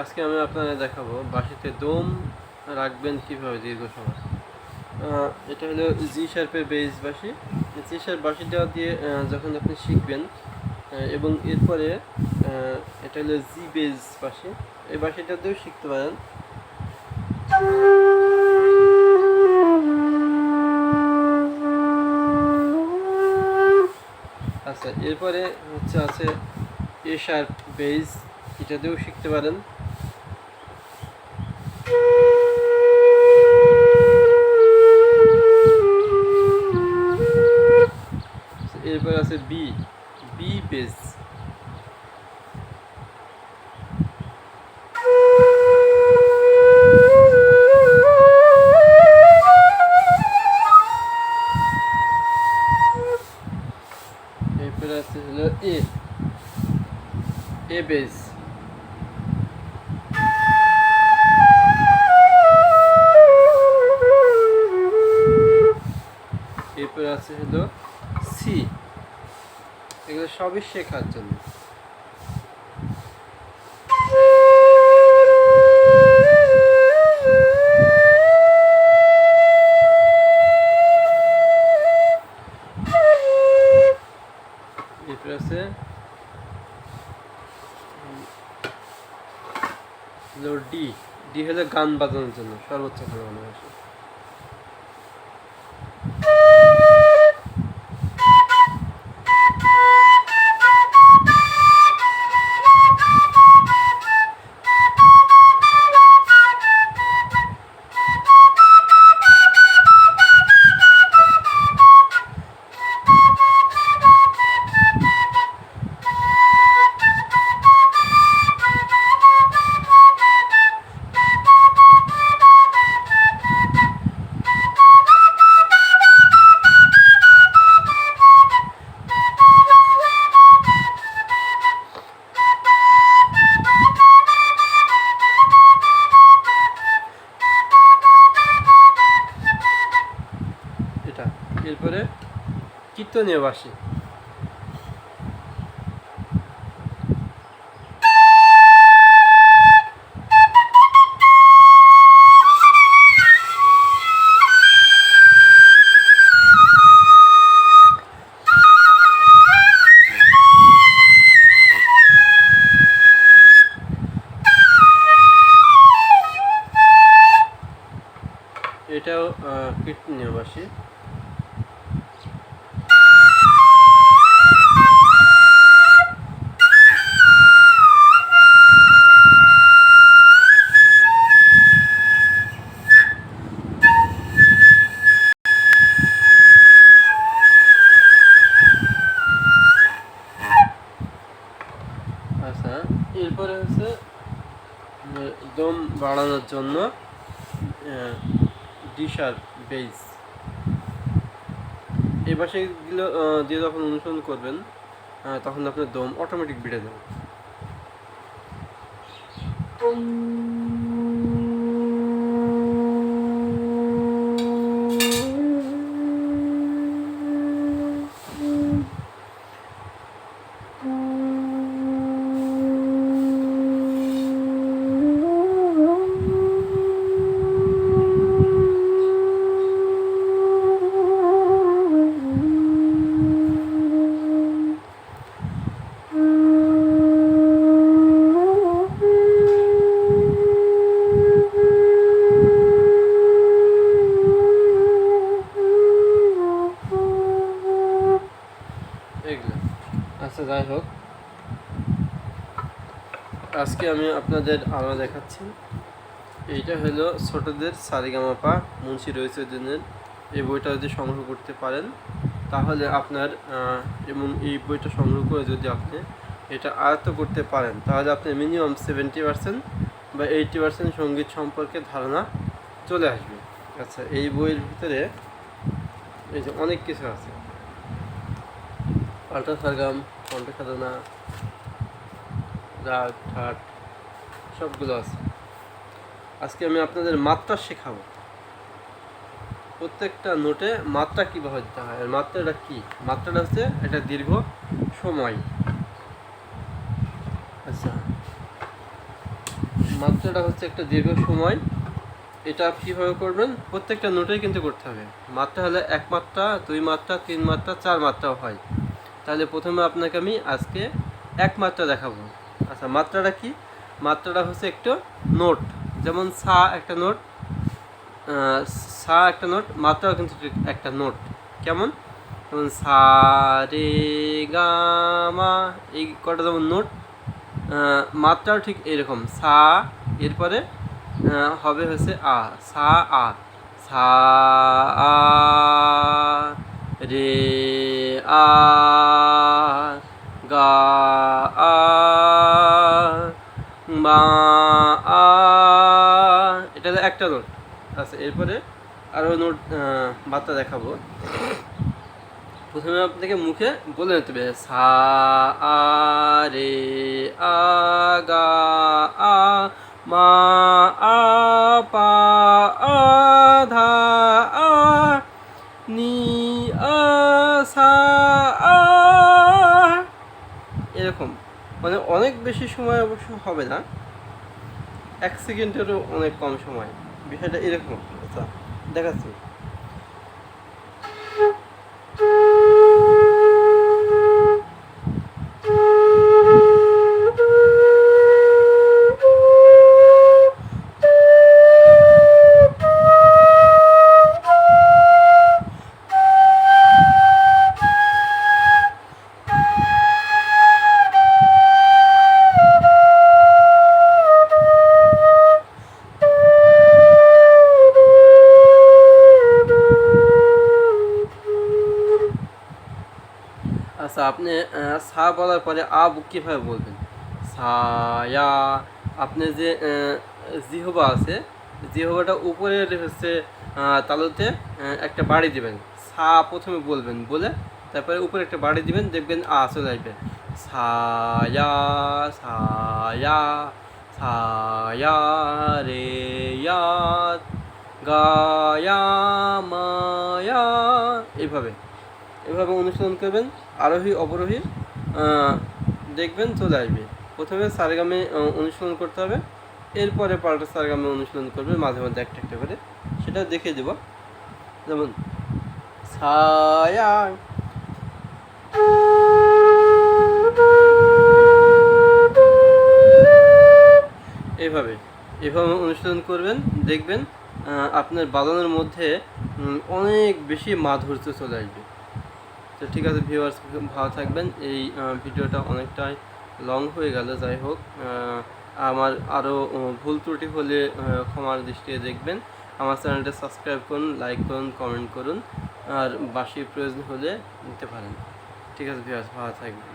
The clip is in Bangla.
আজকে আমি আপনাদের দেখাবো বাঁশিতে দম রাখবেন কীভাবে দীর্ঘ সময়। এটা হলো জি শার্পের বেস বাঁশি। জি শার্প বাঁশিটা দিয়ে যখন আপনি শিখবেন এবং এরপরে এটা হলো জি বেস বাঁশি। এই বাঁশিটা দিয়েও শিখতে পারেন। আচ্ছা এরপরে হচ্ছে আছে এ শার্প বেস। এটা দিয়েও শিখতে পারেন। এরপর আছে বি বি বেস এরপর আছে হলো এ এ বেস সবই শেখার জন্য। ডি ডি হলো গান বাজানোর জন্য সর্বোচ্চ পরিমাণে আসে এরপরে কীর্তনীয় বাসী। এটাও কীর্তনীয় বাসী। এরপরে হচ্ছে দম বাড়ানোর জন্য ডিশার বেস এই বাসাগুলো দিয়ে যখন অনুসরণ করবেন তখন আপনার দম অটোমেটিক বেড়ে যাবে। এগুলো আজকে আমি আপনাদের আরও দেখাচ্ছি। এইটা হলো ছোটদের সারিগামাপা মুন্সি রয়েছে দিনের এই বইটা যদি সংগ্রহ করতে পারেন, তাহলে আপনার এবং এই বইটা সংগ্রহ করে যদি আপনি এটা আয়ত্ত করতে পারেন, তাহলে আপনি মিনিমাম সেভেন্টি পার্সেন্ট বা এইটি পার্সেন্ট সংগীত সম্পর্কে ধারণা চলে আসবে। আচ্ছা এই বইয়ের ভিতরে এই যে অনেক কিছু আছে। সারগাম কণ্ঠ সাধনা রাগ, ঠাট, সবগুলো আছে। আজকে আমি আপনাদের মাত্রা শেখাবো। প্রত্যেকটা নোটে মাত্রা কীভাবে দিতে হয়, আর মাত্রাটা কী? মাত্রাটা হচ্ছে এটা দীর্ঘ সময়। আচ্ছা। মাত্রাটা হচ্ছে একটা দীর্ঘ সময়। এটা কীভাবে করবেন? প্রত্যেকটা নোটেই কিন্তু করতে হবে। মাত্রা হলে এক মাত্রা, দুই মাত্রা, তিন মাত্রা, চার মাত্রাও হয়। তাহলে প্রথমে আপনাকে আমি আজকে এক মাত্রা দেখাবো। আচ্ছা মাত্রাটা কি? মাত্রাটা হচ্ছে একটু নোট। যেমন সা একটা নোট সা একটা নোট, মাত্রাও কিন্তু একটা নোট। কেমন? যেমন সা রে গা মা, এই কটা যেমন নোট মাত্রাও ঠিক এরকম। সা, এরপরে হবে হচ্ছে আ। সা আ। সা, আ, রে, আ, গা, আ। আ এটা একটা নোট। আচ্ছা এরপরে আরও নোট মাত্রা দেখাবো। প্রথমে আপনাকে মুখে বলে নিতে হবে, সা, আ, রে, আ, গা, আ, মা, আ, পা, আ, ধা, আ, নি, আ, সা, আ। এরকম। মানে অনেক বেশি সময় অবশ্য হবে না। এক সেকেন্ডেরও অনেক কম সময়। বিষয়টা এরকম। আচ্ছা দেখাচ্ছি। আচ্ছা আপনি সা বলার পরে আ কীভাবে বলবেন? সায়া আপনি যে জিহবা আছে, জিহবাটা উপরের হচ্ছে তালুতে একটা বাড়ি দিবেন। সা প্রথমে বলবেন, বলে তারপরে উপরে একটা বাড়ি দিবেন, দেখবেন আ চলে আসবে। সায়া সায়া ছায়া রে গায়া মায়া এইভাবে। এভাবে অনুসরণ করবেন, আরোহী, অবরোহী দেখবেন চলে আসবে। প্রথমে সারেগামে অনুসরণ করতে হবে, এরপরে পাল্টা সারেগামে অনুসরণ করবে, মাঝে মাঝে একটা একটা করে। সেটা দেখে দেব। যেমন এভাবে এভাবে অনুসরণ করবেন, দেখবেন আপনার বাজানোর মধ্যে অনেক বেশি মাধুর্য চলে আসবে। তো ঠিক আছে ভিউয়ার্স ভালো থাকবেন। এই ভিডিওটা অনেকটাই লং হয়ে গেল, যাই হোক। আমার আরও ভুল ত্রুটি হলে ক্ষমার দৃষ্টিতে দেখবেন। আমার চ্যানেলটা সাবস্ক্রাইব করুন লাইক করুন কমেন্ট করুন। আর বাসি প্রয়োজন হলে নিতে পারেন। ঠিক আছে ভিউয়ার্স ভালো থাকবেন।